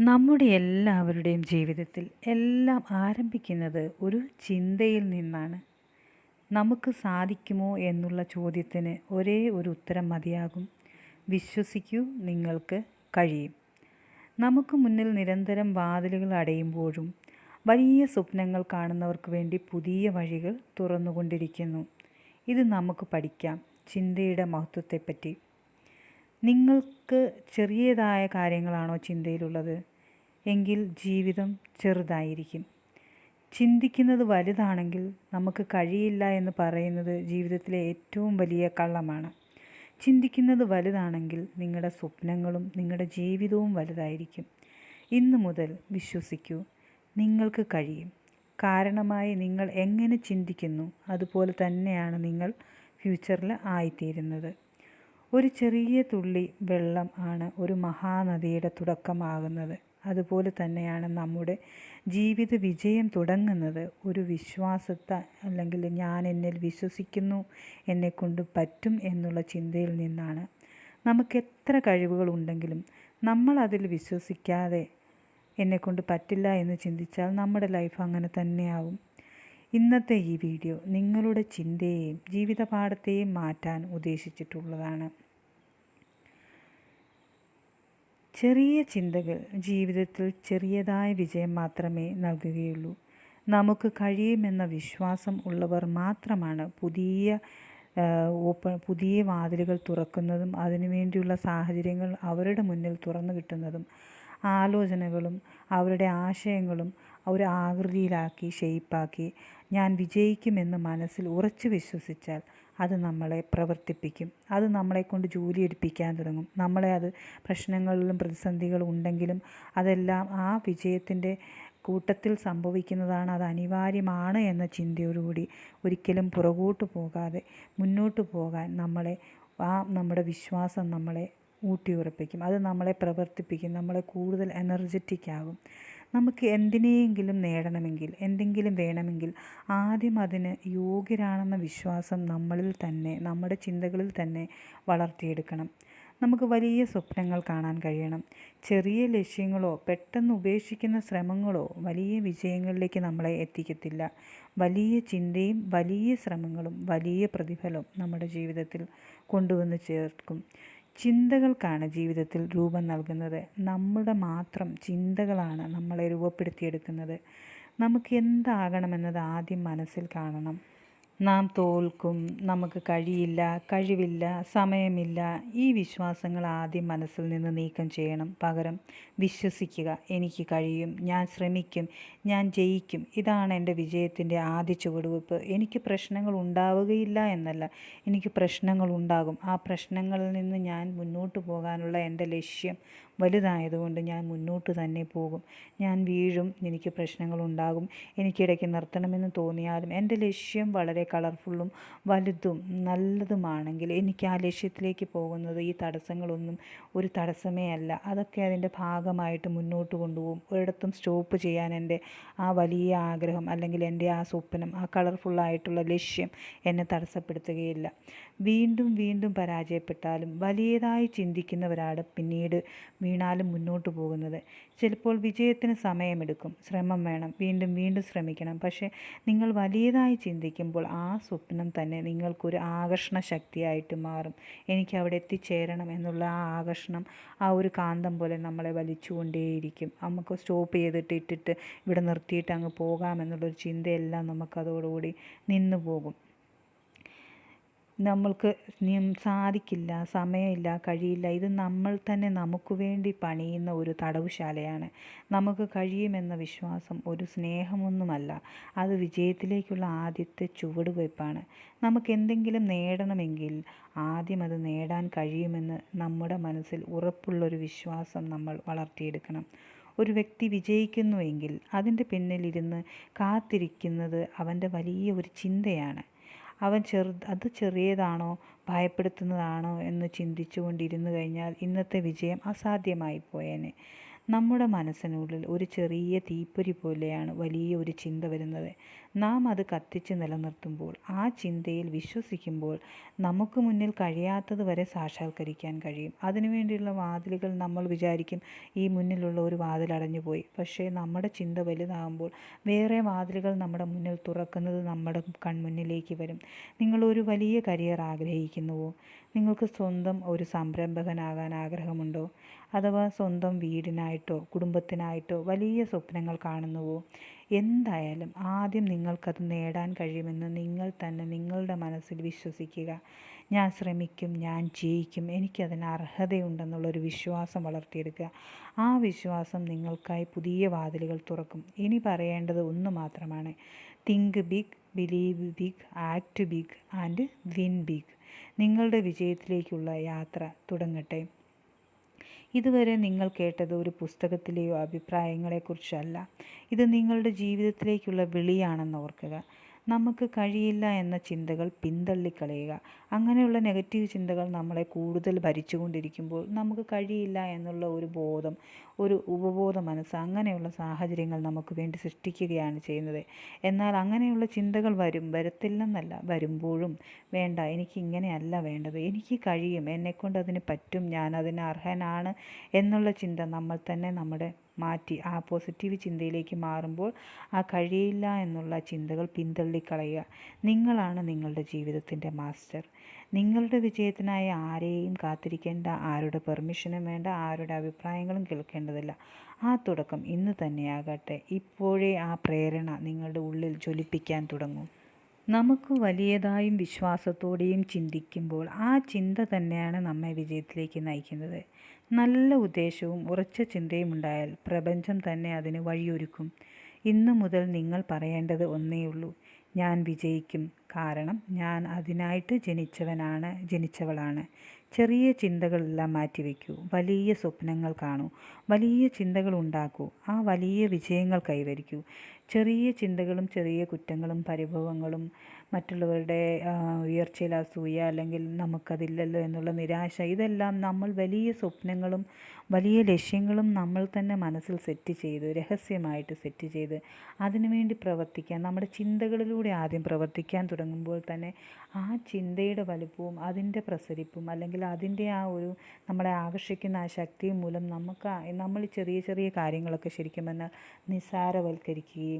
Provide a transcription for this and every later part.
നമ്മുടെ എല്ലാവരുടെയും ജീവിതത്തിൽ എല്ലാം ആരംഭിക്കുന്നത് ഒരു ചിന്തയിൽ നിന്നാണ്. നമുക്ക് സാധിക്കുമോ എന്നുള്ള ചോദ്യത്തിന് ഒരേ ഒരു ഉത്തരം മതിയാകും. വിശ്വസിക്കൂ നിങ്ങൾക്ക് കഴിയും. നമുക്ക് മുന്നിൽ നിരന്തരം വാതിലുകൾ അടയുമ്പോഴും വലിയ സ്വപ്നങ്ങൾ കാണുന്നവർക്ക് വേണ്ടി പുതിയ വഴികൾ തുറന്നുകൊണ്ടിരിക്കുന്നു. ഇത് നമുക്ക് പഠിക്കാം ചിന്തയുടെ മഹത്വത്തെപ്പറ്റി. നിങ്ങൾക്ക് ചെറിയതായ കാര്യങ്ങളാണോ ചിന്തയിലുള്ളത്? എങ്കിൽ ജീവിതം ചെറുതായിരിക്കും. ചിന്തിക്കുന്നത് വലുതാണെങ്കിൽ നമുക്ക് കഴിയില്ല എന്ന് പറയുന്നത് ജീവിതത്തിലെ ഏറ്റവും വലിയ കള്ളമാണ്. ചിന്തിക്കുന്നത് വലുതാണെങ്കിൽ നിങ്ങളുടെ സ്വപ്നങ്ങളും നിങ്ങളുടെ ജീവിതവും വലുതായിരിക്കും. ഇന്നു മുതൽ വിശ്വസിക്കൂ നിങ്ങൾക്ക് കഴിയും. കാരണമായി നിങ്ങൾ എങ്ങനെ ചിന്തിക്കുന്നു അതുപോലെ തന്നെയാണ് നിങ്ങൾ ഫ്യൂച്ചറിൽ ആയിത്തീരുന്നത്. ഒരു ചെറിയ തുള്ളി വെള്ളം ആണ് ഒരു മഹാനദിയുടെ തുടക്കമാകുന്നത്. അതുപോലെ തന്നെയാണ് നമ്മുടെ ജീവിത വിജയം തുടങ്ങുന്നത്. ഒരു വിശ്വാസത്തെ അല്ലെങ്കിൽ ഞാൻ എന്നിൽ വിശ്വസിക്കുന്നു എന്നെക്കൊണ്ട് പറ്റും എന്നുള്ള ചിന്തയിൽ നിന്നാണ് നമുക്ക് എത്ര കഴിവുകൾ ഉണ്ടെങ്കിലും നമ്മൾ അതിൽ വിശ്വസിക്കാതെ എന്നെക്കൊണ്ട് പറ്റില്ല എന്ന് ചിന്തിച്ചാൽ നമ്മുടെ ലൈഫ് അങ്ങനെ തന്നെയാവും. ഇന്നത്തെ ഈ വീഡിയോ നിങ്ങളുടെ ചിന്തയെയും ജീവിതപാഠത്തെയും മാറ്റാൻ ഉദ്ദേശിച്ചിട്ടുള്ളതാണ്. ചെറിയ ചിന്തകൾ ജീവിതത്തിൽ ചെറിയതായ വിജയം മാത്രമേ നൽകുകയുള്ളൂ. നമുക്ക് കഴിയുമെന്ന വിശ്വാസം ഉള്ളവർ മാത്രമാണ് പുതിയ ഓപ്പൺ പുതിയ വാതിലുകൾ തുറക്കുന്നതും അതിനുവേണ്ടിയുള്ള സാഹചര്യങ്ങൾ അവരുടെ മുന്നിൽ തുറന്നു കിട്ടുന്നതും ആലോചനകളും അവരുടെ ആശയങ്ങളും ഒരു ആകൃതിയിലാക്കി ഷെയ്പ്പാക്കി ഞാൻ വിജയിക്കുമെന്ന് മനസ്സിൽ ഉറച്ചു വിശ്വസിച്ചാൽ അത് നമ്മളെ പ്രവർത്തിപ്പിക്കും. അത് നമ്മളെ കൊണ്ട് ജോലി എടുപ്പിക്കാൻ തുടങ്ങും. നമ്മളെ അത് പ്രശ്നങ്ങളിലും പ്രതിസന്ധികളും ഉണ്ടെങ്കിലും അതെല്ലാം ആ വിജയത്തിന്റെ കൂട്ടത്തിൽ സംഭവിക്കുന്നതാണ് അത് അനിവാര്യമാണ് എന്ന ചിന്തയോടുകൂടി ഒരിക്കലും പുറകോട്ട് പോകാതെ മുന്നോട്ട് പോകാൻ നമ്മളെ ആ നമ്മുടെ വിശ്വാസം നമ്മളെ ഊട്ടിയുറപ്പിക്കും. അത് നമ്മളെ പ്രവർത്തിപ്പിക്കും. നമ്മളെ കൂടുതൽ എനർജറ്റിക് ആകും. നമുക്ക് എന്തിനെയെങ്കിലും നേടണമെങ്കിൽ എന്തെങ്കിലും വേണമെങ്കിൽ ആദ്യം അതിന് യോഗ്യരാണെന്ന വിശ്വാസം നമ്മളിൽ തന്നെ നമ്മുടെ ചിന്തകളിൽ തന്നെ വളർത്തിയെടുക്കണം. നമുക്ക് വലിയ സ്വപ്നങ്ങൾ കാണാൻ കഴിയണം. ചെറിയ ലക്ഷ്യങ്ങളോ പെട്ടെന്ന് ഉപേക്ഷിക്കുന്ന ശ്രമങ്ങളോ വലിയ വിജയങ്ങളിലേക്ക് നമ്മളെ എത്തിക്കത്തില്ല. വലിയ ചിന്തയും വലിയ ശ്രമങ്ങളും വലിയ പ്രതിഫലവും നമ്മുടെ ജീവിതത്തിൽ കൊണ്ടുവന്ന് ചേർക്കും. ചിന്തകൾക്കാണ് ജീവിതത്തിൽ രൂപം നൽകുന്നത്. നമ്മുടെ മാത്രം ചിന്തകളാണ് നമ്മളെ രൂപപ്പെടുത്തിയെടുക്കുന്നത്. നമുക്ക് എന്താകണമെന്നത് ആദ്യം മനസ്സിൽ കാണണം. നാം തോൽക്കും നമുക്ക് കഴിയില്ല കഴിവില്ല സമയമില്ല. ഈ വിശ്വാസങ്ങൾ ആദ്യം മനസ്സിൽ നിന്ന് നീക്കം ചെയ്യണം. പകരം വിശ്വസിക്കുക എനിക്ക് കഴിയും ഞാൻ ശ്രമിക്കും ഞാൻ ജയിക്കും. ഇതാണ് എന്റെ വിജയത്തിന്റെ ആദ്യ ചുവടുവെപ്പ്. എനിക്ക് പ്രശ്നങ്ങൾ ഉണ്ടാവുകയില്ല എന്നല്ല എനിക്ക് പ്രശ്നങ്ങൾ ഉണ്ടാകും. ആ പ്രശ്നങ്ങളിൽ നിന്ന് ഞാൻ മുന്നോട്ട് പോകാനുള്ള എന്റെ ലക്ഷ്യം വലുതായതുകൊണ്ട് ഞാൻ മുന്നോട്ട് തന്നെ പോകും. ഞാൻ വീഴും എനിക്ക് പ്രശ്നങ്ങളുണ്ടാകും എനിക്കിടയ്ക്ക് നിർത്തണമെന്ന് തോന്നിയാലും എന്റെ ലക്ഷ്യം വളരെ കളർഫുള്ളും വലുതും നല്ലതുമാണെങ്കിൽ എനിക്ക് ആ ലക്ഷ്യത്തിലേക്ക് പോകുന്നത് ഈ തടസ്സങ്ങളൊന്നും ഒരു തടസ്സമേ അല്ല. അതൊക്കെ അതിന്റെ ഭാഗമായിട്ട് മുന്നോട്ട് കൊണ്ടുപോകും. ഒരിടത്തും സ്റ്റോപ്പ് ചെയ്യാൻ എന്റെ ആ വലിയ ആഗ്രഹം അല്ലെങ്കിൽ എന്റെ ആ സ്വപ്നം ആ കളർഫുള്ളായിട്ടുള്ള ലക്ഷ്യം എന്നെ തടസ്സപ്പെടുത്തുകയില്ല. വീണ്ടും വീണ്ടും പരാജയപ്പെട്ടാലും വലിയതായി ചിന്തിക്കുന്നവരാണ് പിന്നീട് വീണാലും മുന്നോട്ട് പോകുന്നത്. ചിലപ്പോൾ വിജയത്തിന് സമയമെടുക്കും. ശ്രമം വേണം. വീണ്ടും വീണ്ടും ശ്രമിക്കണം. പക്ഷേ നിങ്ങൾ വലിയതായി ചിന്തിക്കുമ്പോൾ ആ സ്വപ്നം തന്നെ നിങ്ങൾക്കൊരു ആകർഷണ ശക്തിയായിട്ട് മാറും. എനിക്ക് അവിടെ എത്തിച്ചേരണം എന്നുള്ള ആ ആകർഷണം ആ ഒരു കാന്തം പോലെ നമ്മളെ വലിച്ചുകൊണ്ടേയിരിക്കും. നമുക്ക് സ്റ്റോപ്പ് ചെയ്തിട്ട് ഇട്ടിട്ട് ഇവിടെ നിർത്തിയിട്ട് അങ്ങ് പോകാമെന്നുള്ളൊരു ചിന്തയെല്ലാം നമുക്കതോടുകൂടി നിന്നു പോകും നമ്മൾക്ക് സാധിക്കില്ല സമയമില്ല കഴിയില്ല. ഇത് നമ്മൾ തന്നെ നമുക്ക് വേണ്ടി പണിയുന്ന ഒരു തടവുശാലയാണ്. നമുക്ക് കഴിയുമെന്ന വിശ്വാസം ഒരു സ്നേഹമൊന്നുമല്ല. അത് വിജയത്തിലേക്കുള്ള ആദ്യത്തെ ചുവടുവയ്പ്പാണ്. നമുക്ക് എന്തെങ്കിലും നേടണമെങ്കിൽ ആദ്യം അത് നേടാൻ കഴിയുമെന്ന് നമ്മുടെ മനസ്സിൽ ഉറപ്പുള്ളൊരു വിശ്വാസം നമ്മൾ വളർത്തിയെടുക്കണം. ഒരു വ്യക്തി വിജയിക്കുന്നുവെങ്കിൽ അതിന്റെ പിന്നിലിരുന്ന് കാത്തിരിക്കുന്നത് അവന്റെ വലിയ ഒരു ചിന്തയാണ്. അവൻ ചെറു അത് ചെറിയതാണോ ഭയപ്പെടുത്തുന്നതാണോ എന്ന് ചിന്തിച്ചു കൊണ്ടിരുന്നു കഴിഞ്ഞാൽ ഇന്നത്തെ വിജയം അസാധ്യമായി പോയേനെ. നമ്മുടെ മനസ്സിനുള്ളിൽ ഒരു ചെറിയ തീപ്പൊരി പോലെയാണ് വലിയ ഒരു ചിന്ത വരുന്നത്. നാം അത് കത്തിച്ച് നിലനിർത്തുമ്പോൾ ആ ചിന്തയിൽ വിശ്വസിക്കുമ്പോൾ നമുക്ക് മുന്നിൽ കഴിയാത്തത് വരെ സാക്ഷാത്കരിക്കാൻ കഴിയും. അതിനുവേണ്ടിയുള്ള വാതിലുകൾ നമ്മൾ വിചാരിക്കും ഈ മുന്നിലുള്ള ഒരു വാതിൽ അടഞ്ഞുപോയി. പക്ഷേ നമ്മുടെ ചിന്ത വലുതാകുമ്പോൾ വേറെ വാതിലുകൾ നമ്മുടെ മുന്നിൽ തുറക്കുന്നത് നമ്മുടെ കൺമുന്നിലേക്ക് വരും. നിങ്ങൾ ഒരു വലിയ കരിയർ ആഗ്രഹിക്കുന്നുവോ? നിങ്ങൾക്ക് സ്വന്തം ഒരു സംരംഭകനാകാൻ ആഗ്രഹമുണ്ടോ? അഥവാ സ്വന്തം വീടിനായിട്ടോ കുടുംബത്തിനായിട്ടോ വലിയ സ്വപ്നങ്ങൾ കാണുന്നുവോ? എന്തായാലും ആദ്യം നിങ്ങൾക്കത് നേടാൻ കഴിയുമെന്ന് നിങ്ങൾ തന്നെ നിങ്ങളുടെ മനസ്സിൽ വിശ്വസിക്കുക. ഞാൻ ശ്രമിക്കും ഞാൻ ജയിക്കും. എനിക്കതിന് അർഹതയുണ്ടെന്നുള്ളൊരു വിശ്വാസം വളർത്തിയെടുക്കുക. ആ വിശ്വാസം നിങ്ങൾക്കായി പുതിയ വാതിലുകൾ തുറക്കും. ഇനി പറയേണ്ടത് ഒന്ന് മാത്രമാണ്. Think big believe big act big and win big നിങ്ങളുടെ വിജയത്തിലേക്കുള്ള യാത്ര തുടങ്ങട്ടെ. ഇതുവരെ നിങ്ങൾ കേട്ടത് ഒരു പുസ്തകത്തിലെയോ അഭിപ്രായങ്ങളെക്കുറിച്ചല്ല. ഇത് നിങ്ങളുടെ ജീവിതത്തിലേക്കുള്ള വിളിയാണെന്ന് ഓർക്കുക. നമുക്ക് കഴിയില്ല എന്ന ചിന്തകൾ പിന്തള്ളിക്കളയുക. അങ്ങനെയുള്ള നെഗറ്റീവ് ചിന്തകൾ നമ്മളെ കൂടുതൽ ഭരിച്ചുകൊണ്ടിരിക്കുമ്പോൾ നമുക്ക് കഴിയില്ല എന്നുള്ള ഒരു ബോധം ഒരു ഉപബോധ മനസ്സ് അങ്ങനെയുള്ള സാഹചര്യങ്ങൾ നമുക്ക് വേണ്ടി സൃഷ്ടിക്കുകയാണ് ചെയ്യുന്നത്. എന്നാൽ അങ്ങനെയുള്ള ചിന്തകൾ വരും വരത്തില്ലെന്നല്ല വരുമ്പോഴും വേണ്ട എനിക്ക് ഇങ്ങനെയല്ല വേണ്ടത് എനിക്ക് കഴിയും എന്നെക്കൊണ്ട് അതിന് പറ്റും ഞാൻ അതിന് അർഹനാണ് എന്നുള്ള ചിന്ത നമ്മൾ തന്നെ നമ്മുടെ മാറ്റി ആ പോസിറ്റീവ് ചിന്തയിലേക്ക് മാറുമ്പോൾ ആ കഴിയില്ല എന്നുള്ള ചിന്തകൾ പിന്തള്ളിക്കളയുക. നിങ്ങളാണ് നിങ്ങളുടെ ജീവിതത്തിന്റെ മാസ്റ്റർ നിങ്ങളുടെ വിജയത്തിനായി ആരെയും കാത്തിരിക്കേണ്ട ആരുടെ പെർമിഷനും വേണ്ട ആരുടെ അഭിപ്രായങ്ങളും കേൾക്കേണ്ടതില്ല. ആ തുടക്കം ഇന്ന് തന്നെയാകട്ടെ. ഇപ്പോഴേ ആ പ്രേരണ നിങ്ങളുടെ ഉള്ളിൽ ജ്വലിപ്പിക്കാൻ തുടങ്ങും. നമുക്ക് വലിയതായും വിശ്വാസത്തോടെയും ചിന്തിക്കുമ്പോൾ ആ ചിന്ത തന്നെയാണ് നമ്മെ വിജയത്തിലേക്ക് നയിക്കുന്നത്. നല്ല ഉദ്ദേശവും ഉറച്ച ചിന്തയും ഉണ്ടായാൽ പ്രപഞ്ചം തന്നെ അതിന് വഴിയൊരുക്കും. ഇന്നു മുതൽ നിങ്ങൾ പറയേണ്ടത് ഒന്നേയുള്ളൂ ഞാൻ വിജയിക്കും. കാരണം ഞാൻ അതിനായിട്ട് ജനിച്ചവനാണ് ജനിച്ചവളാണ്. ചെറിയ ചിന്തകളെല്ലാം മാറ്റിവെക്കൂ വലിയ സ്വപ്നങ്ങൾ കാണൂ. വലിയ ചിന്തകൾ ഉണ്ടാക്കൂ. ആ വലിയ വിജയങ്ങൾ കൈവരിക്കൂ. ചെറിയ ചിന്തകളും ചെറിയ കുറ്റങ്ങളും പരിഭവങ്ങളും മറ്റുള്ളവരുടെ ഉയർച്ചയിൽ അസൂയ അല്ലെങ്കിൽ നമുക്കതില്ലല്ലോ എന്നുള്ള നിരാശ ഇതെല്ലാം നമ്മൾ വലിയ സ്വപ്നങ്ങളും വലിയ ലക്ഷ്യങ്ങളും നമ്മൾ തന്നെ മനസ്സിൽ സെറ്റ് ചെയ്ത് രഹസ്യമായിട്ട് സെറ്റ് ചെയ്ത് അതിനുവേണ്ടി പ്രവർത്തിക്കാൻ നമ്മുടെ ചിന്തകളിലൂടെ ആദ്യം പ്രവർത്തിക്കാൻ തുടങ്ങുമ്പോൾ തന്നെ ആ ചിന്തയുടെ വലുപ്പവും അതിന്റെ പ്രസരിപ്പും അല്ലെങ്കിൽ അതിന്റെ ആ ഒരു നമ്മളെ ആകർഷിക്കുന്ന ആ ശക്തിയും മൂലം നമുക്ക് നമ്മൾ ചെറിയ ചെറിയ കാര്യങ്ങളൊക്കെ ശരിക്കും പറഞ്ഞാൽ നിസ്സാരവൽക്കരിക്കുകയും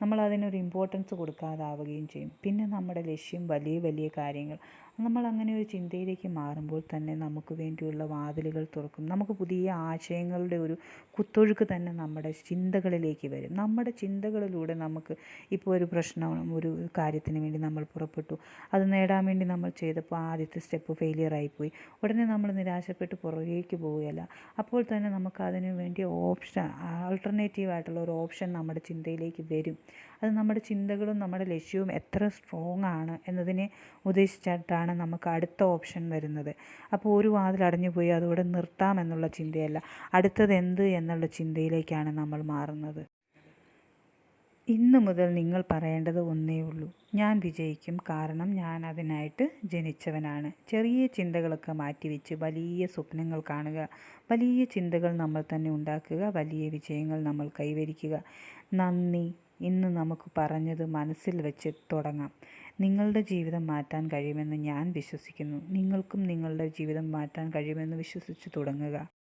നമ്മൾ അതിനൊരു ഇമ്പോർട്ടൻസ് കൊടുക്കാതാവുകയും ചെയ്യും. പിന്നെ നമ്മുടെ ലക്ഷ്യം വലിയ വലിയ കാര്യങ്ങൾ. നമ്മൾ അങ്ങനെ ഒരു ചിന്തയിലേക്ക് മാറുമ്പോൾ തന്നെ നമുക്ക് വേണ്ടിയുള്ള വാതിലുകൾ തുറക്കും. നമുക്ക് പുതിയ ആശയങ്ങളുടെ ഒരു കുത്തൊഴുക്ക് തന്നെ നമ്മുടെ ചിന്തകളിലേക്ക് വരും. നമ്മുടെ ചിന്തകളിലൂടെ നമുക്ക് ഇപ്പോൾ ഒരു പ്രശ്നം ഒരു കാര്യത്തിന് വേണ്ടി നമ്മൾ പുറപ്പെട്ടു. അത് നേടാൻ വേണ്ടി നമ്മൾ ചെയ്തപ്പോൾ ആദ്യത്തെ സ്റ്റെപ്പ് ഫെയിലിയർ ആയിപ്പോയി. ഉടനെ നമ്മൾ നിരാശപ്പെട്ട് പുറകേക്ക് പോവുകയല്ല. അപ്പോൾ തന്നെ നമുക്ക് അതിനു വേണ്ടി ഓപ്ഷൻ ആൾട്ടർനേറ്റീവ് ആയിട്ടുള്ള ഒരു ഓപ്ഷൻ നമ്മുടെ ചിന്തയിലേക്ക് വരും. അത് നമ്മുടെ ചിന്തകളും നമ്മുടെ ലക്ഷ്യവും എത്ര സ്ട്രോങ് ആണ് എന്നതിനെ ഉദ്ദേശിച്ചിട്ടാണ് നമുക്ക് അടുത്ത ഓപ്ഷൻ വരുന്നത്. അപ്പോൾ ഒരു വാതിൽ അടഞ്ഞു പോയി അതോടെ നിർത്താമെന്നുള്ള ചിന്തയല്ല. അടുത്തത് എന്ത് എന്നുള്ള ചിന്തയിലേക്കാണ് നമ്മൾ മാറുന്നത്. ഇന്ന് മുതൽ നിങ്ങൾ പറയേണ്ടത് ഒന്നേ ഉള്ളൂ. ഞാൻ വിജയിക്കും കാരണം ഞാൻ അതിനായിട്ട് ജനിച്ചവനാണ്. ചെറിയ ചിന്തകളൊക്കെ മാറ്റിവെച്ച് വലിയ സ്വപ്നങ്ങൾ കാണുക വലിയ ചിന്തകൾ നമ്മൾ തന്നെ ഉണ്ടാക്കുക വലിയ വിജയങ്ങൾ നമ്മൾ കൈവരിക്കുക. നന്ദി. ഇന്ന് നമുക്ക് പറഞ്ഞത് മനസ്സിൽ വെച്ച് തുടങ്ങാം. നിങ്ങളുടെ ജീവിതം മാറ്റാൻ കഴിയുമെന്ന് ഞാൻ വിശ്വസിക്കുന്നു. നിങ്ങൾക്കും നിങ്ങളുടെ ജീവിതം മാറ്റാൻ കഴിയുമെന്ന് വിശ്വസിച്ച് തുടങ്ങുക.